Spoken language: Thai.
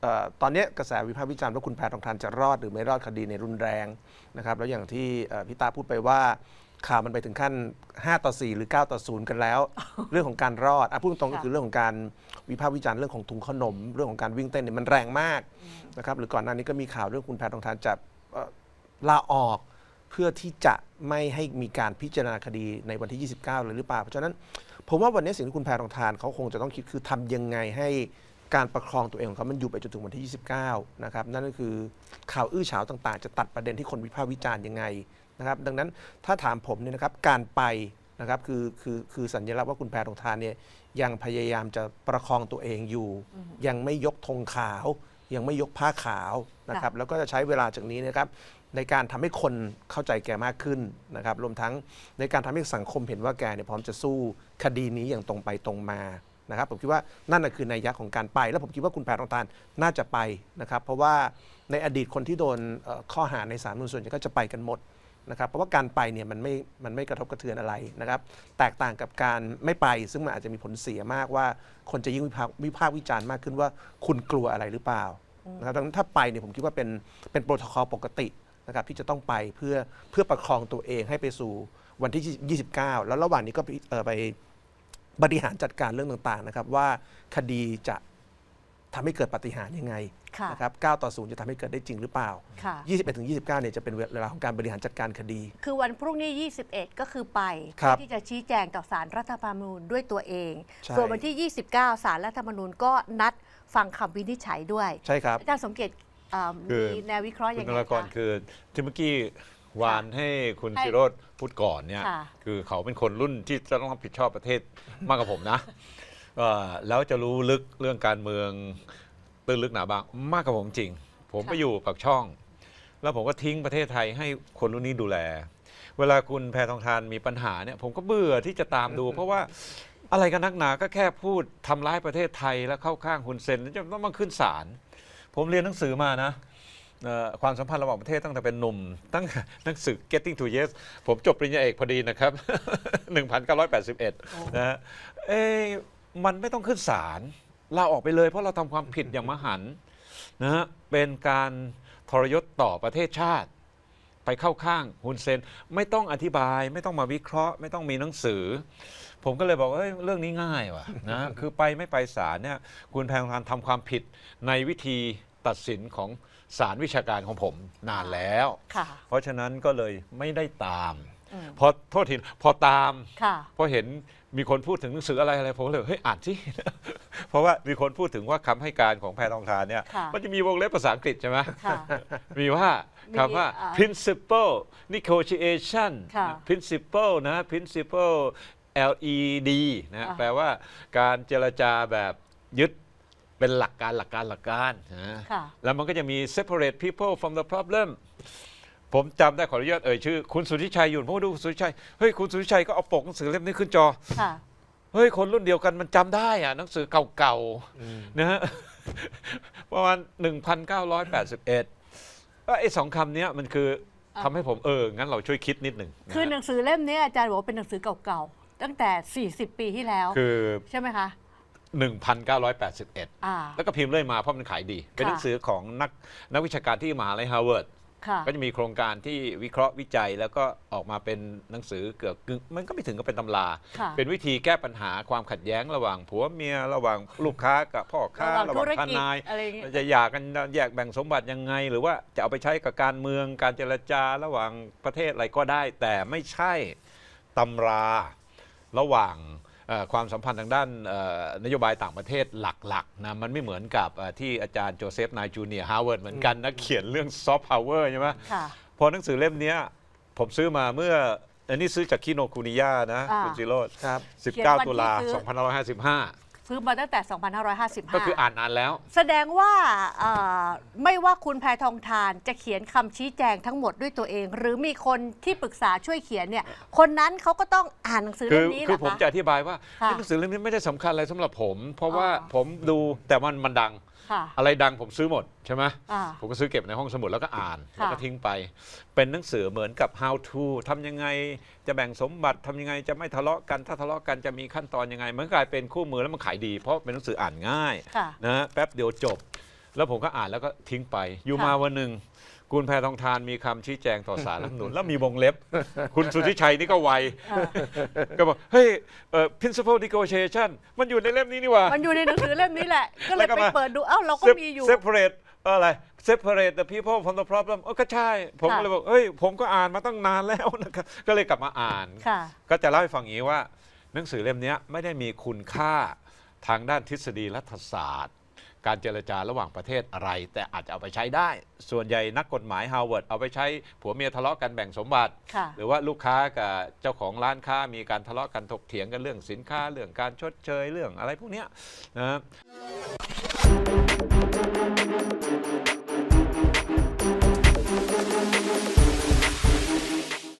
เอ่อตอนเนี้ยกระแสวิพากษ์วิจารณ์ว่าคุณแพทองทานจะรอดหรือไม่รอดคดีในรุนแรงนะครับแล้วอย่างที่เอ่อพี่ตาพูดไปว่าข่าวมันไปถึงขั้น 5 ต่อ 4 หรือ 9 ต่อ 0 กันแล้ว เรื่องของการรอดอะพูดตรงๆก็ค่ะคือเรื่องของการวิพากษ์วิจารณ์เรื่องของถุงขนม เรื่องของการวิ่งเต้นเนี่ยมันแรงมากนะครับหรือก่อนหน้านี้ก็มีข่าวเรื่องคุณแพทองทานจะเอ่อลาออกเพื่อที่จะไม่ให้มีการพิจารณาคดีในวันที่ 29 เลยหรือเปล่า เพราะฉะนั้น ผมว่าวันนี้สิ่งที่คุณแพทองทานเขาคงจะต้องคิดคือทำยังไงให้ การประคองตัวเองของเขามันอยู่ไปจนถึงวันที่ 29 นะครับ นั่นก็คือข่าวอื้อฉาวต่างๆ จะตัดประเด็นที่คนวิพากษ์วิจารณ์ยังไงนะครับ ดังนั้นถ้าถามผมเนี่ยนะครับ การไปนะครับคือคือคือสัญลักษณ์ว่าคุณแพทองทานเนี่ยยังพยายามจะประคองตัวเองอยู่ ยังไม่ยกธงขาว ยังไม่ยกผ้าขาวนะครับ แล้วก็จะใช้เวลาจากนี้นะครับในการทำให้คนเข้าใจแกมากขึ้นนะครับ รวมทั้งในการทำให้สังคมเห็นว่าแกเนี่ยพร้อมจะสู้คดีนี้อย่างตรงไปตรงมา นะครับผมคิดว่านั่นคือนัยยะของการไป แล้วผมคิดว่าคุณแพทองทานน่าจะไปนะครับเพราะว่าในอดีตคนที่โดนข้อหาในศาลมนุนส่วนใหญ่ก็จะไปกันหมดนะครับเพราะว่าการไปเนี่ยมันไม่มันไม่กระทบกระเทือนอะไรนะครับแตกต่างกับการไม่ไป ซึ่งมันอาจจะมีผลเสียมากว่า คนจะยิ่งวิพากษ์วิพากษ์วิจารณ์มากขึ้นว่าคุณกลัวอะไรหรือเปล่านะครับดังนั้นถ้าไปเนี่ยผมคิดว่าเป็นเป็นโปรโตคอลปกตินะครับที่จะต้องไปเพื่อเพื่อประคองตัวเองให้ไปสู่วันที่ 29 แล้วระหว่างนี้ก็ไปเออไป บริหารจัดการเรื่องต่างๆนะครับว่าคดีจะทำให้เกิดปาฏิหารย์ยังไงค่ะ นะครับ9ต่อ 0 จะทำให้เกิดได้จริงหรือเปล่า ค่ะ 21ถึง29เนี่ยจะเป็นเวลาของการบริหารจัดการคดี คือวันพรุ่งนี้ 21 ก็คือไปครับเพื่อที่จะชี้แจงต่อสารรัฐธรรมนูญด้วยตัวเอง ใช่ ส่วนวันที่ 29 สารรัฐธรรมนูญก็นัดฟังคำวินิจฉัยด้วย ใช่ครับ อาจารย์สมเกียรติเอ่อคือ มีแนววิเคราะห์คุยังณไงธนากรคะ คือที่เมื่อกี้ วานให้คุณให้ศิโรธพูดก่อนเนี่ยค่ะ คือเขาเป็นคนรุ่นที่จะต้องรับผิดชอบประเทศมากกว่าผมนะเอ่อแล้วจะรู้ลึกเรื่องการเมืองตื้นลึกหนาบางมากกว่าผมจริง ผมไปอยู่ปากช่อง แล้วผมก็ทิ้งประเทศไทยให้คนรุ่นนี้ดูแล เวลาคุณแพทองทานมีปัญหาเนี่ยผมก็เบื่อที่จะตามดู เพราะว่าอะไรกันนักหนาก็แค่พูดทำร้ายประเทศไทยแล้วเข้าข้างคุณเซนแล้วจะต้องมาขึ้นศาลผมเรียนหนังสือมานะ เอ่อความสัมพันธ์ระหว่างประเทศตั้งแต่เป็นหนุ่ม ตั้งแต่หนังสือ Getting to Yes ผมจบปริญญาเอกพอดีนะครับ 1981 นะฮะเอ้ยมันไม่ต้องขึ้นศาลลาออกไปเลยเพราะเราทำความผิดอย่างมหันต์นะฮะเป็นการทรยศต่อประเทศชาติ ไปเข้าข้างฮุนเซน ไม่ต้องอธิบาย ไม่ต้องมาวิเคราะห์ ไม่ต้องมีหนังสือ ผมก็เลยบอกว่าเอ้ยเรื่องนี้ง่ายว่ะนะ คือไปไม่ไปศาลเนี่ยคุณแพงทานทำความผิดในวิธี ตัดสินของศาลวิชาการของผมนานแล้ว ค่ะ เพราะฉะนั้นก็เลยไม่ได้ตามอืม พอโทษทีพอตาม ค่ะ พอเห็นมีคนพูดถึงหนังสืออะไรอะไรผมก็เลยเฮ้ยอ่านสิเพราะว่ามีคนพูดถึงว่าคำให้การของแพทองทานเนี่ยค่ะ มันจะมีวงเล็บภาษาอังกฤษใช่ไหม ค่ะ มีว่ามีคำว่า อ่า principle negotiation ค่ะ principle นะ principle LED นะอ่า แปลว่าการเจรจาแบบยึด เป็นหลักการหลักการหลักการนะค่ะ แล้วมันก็จะมี separate people from the problem ผมจำได้ขออนุญาตเอ่ยชื่อ คุณสุทธิชัยอยู่ผมก็ดูคุณสุทธิชัยเฮ้ยคุณสุทธิชัยก็เอาปกหนังสือเล่มนี้ขึ้นจอ ค่ะ เฮ้ย คนรุ่นเดียวกันมันจำได้อะหนังสือเก่าๆนะฮะ ประมาณ 1981ก็ไอ้สองคำเนี้ยมันคือทำให้ผมเออ งั้นเราช่วยคิดนิดหนึ่งนะฮะคือหนังสือเล่มนี้อาจารย์บอกว่าเป็นหนังสือเก่าๆ ตั้งแต่ 40 ปีที่แล้ว คือ ใช่ไหมคะ 1981 อ่า แล้วก็พิมพ์เรื่อยมาเพราะมันขายดี เป็นค่ะหนังสือของนักนักวิชาการที่มหาลัยฮาร์วาร์ด ค่ะ ก็จะมีโครงการที่วิเคราะห์วิจัยแล้วก็ออกมาเป็นหนังสือเกือบกึ่งมันก็ไม่ถึงกับเป็นตำรา ค่ะเป็นวิธีแก้ปัญหาความขัดแย้งระหว่างผัวเมียระหว่างลูกค้ากับพ่อค้าระหว่างระหว่างธุรกิจทนายอะไรอย่างเงี้ย จะหย่ากันแยกแบ่งสมบัติยังไง หรือว่าจะเอาไปใช้กับการเมืองการเจรจาระหว่างประเทศอะไรก็ได้ แต่ไม่ใช่ตำราระหว่างเอ่อ ความสัมพันธ์ทางด้านเอ่อนโยบายต่างประเทศหลักๆนะมันไม่เหมือนกับเอ่อที่อาจารย์โจเซฟนายจูเนียร์ฮาร์วาร์ดเหมือนกันนะเขียนเรื่องซอฟต์พาวเวอร์ใช่ไหมค่ะพอหนังสือเล่มเนี้ยผมซื้อมาเมื่ออันนี้ซื้อจากคิโนคุนิยานะอ่าคุณจิโรดครับเขียนวันที่19ตุลาซื้อ2555 ซื้อมาตั้งแต่ 2555 ก็คืออ่านนานแล้ว แสดงว่าเอ่อไม่ว่าคุณแพทองทานจะเขียนคำชี้แจงทั้งหมดด้วยตัวเอง หรือมีคนที่ปรึกษาช่วยเขียนเนี่ย คนนั้นเขาก็ต้องอ่านหนังสือคืเล่อมนี้เหคืรออผมคะจะอธิบายว่าค่ะหนังสือเล่มนี้ไม่ได้สำคัญอะไรสำหรับผม เพราะว่าอ๋อ ผมดูแต่มันมันดัง ค่ะ อะไรดังผมซื้อหมดใช่ไหมอ่าผมก็ซื้อเก็บในห้องสมุดแล้วก็อ่านค่ะ แล้วก็ทิ้งไป เป็นหนังสือเหมือนกับ how to ทำยังไงจะแบ่งสมบัติทำยังไงจะไม่ทะเลาะกันถ้าทะเลาะกันจะมีขั้นตอนยังไง มันกลายเป็นคู่มือแล้วมันขายดี เพราะเป็นหนังสืออ่านง่ายค่ะ นะแป๊บเดียวจบ แล้วผมก็อ่านแล้วก็ทิ้งไปอยู่ค่ะมาวันหนึ่ง คุณแพทองทานมีคำชี้แจงต่อสารรัฐธรรมนูญแล้วมีวงเล็บ คุณสุทธิชัยนี่ก็ไวอ่าก็บอก เฮ้ยเอ่อ principle negotiation มันอยู่ในเล่มนี้นี่หว่า มันอยู่ในหนังสือเล่มนี้แหละ ก็เลยแล้วก็ไปมาเปิดดู เอ้าเราก็มีอยู่ separate เอ่ออะไร separate the people from the problem เออก็ใช่ ผมค่ะ ก็เลยบอก เฮ้ย ผมก็อ่านมาตั้งนานแล้วนะครับ ก็เลยกลับมาอ่าน ค่ะ ก็จะเล่าให้ฟังอย่างนี้ว่า หนังสือเล่มเนี้ยไม่ได้มีคุณค่าทางด้านทฤษฎีรัฐศาสตร์ การเจรจาระหว่างประเทศอะไร แต่อาจจะเอาไปใช้ได้ ส่วนใหญ่นักกฎหมายฮาร์วาร์ดเอาไปใช้ผัวเมียทะเลาะกันแบ่งสมบัติ ค่ะ หรือว่าลูกค้ากับเจ้าของร้านค้ามีการทะเลาะกันถกเถียงกันเรื่องสินค้าเรื่องการชดเชยเรื่องอะไรพวกเนี้ยนะ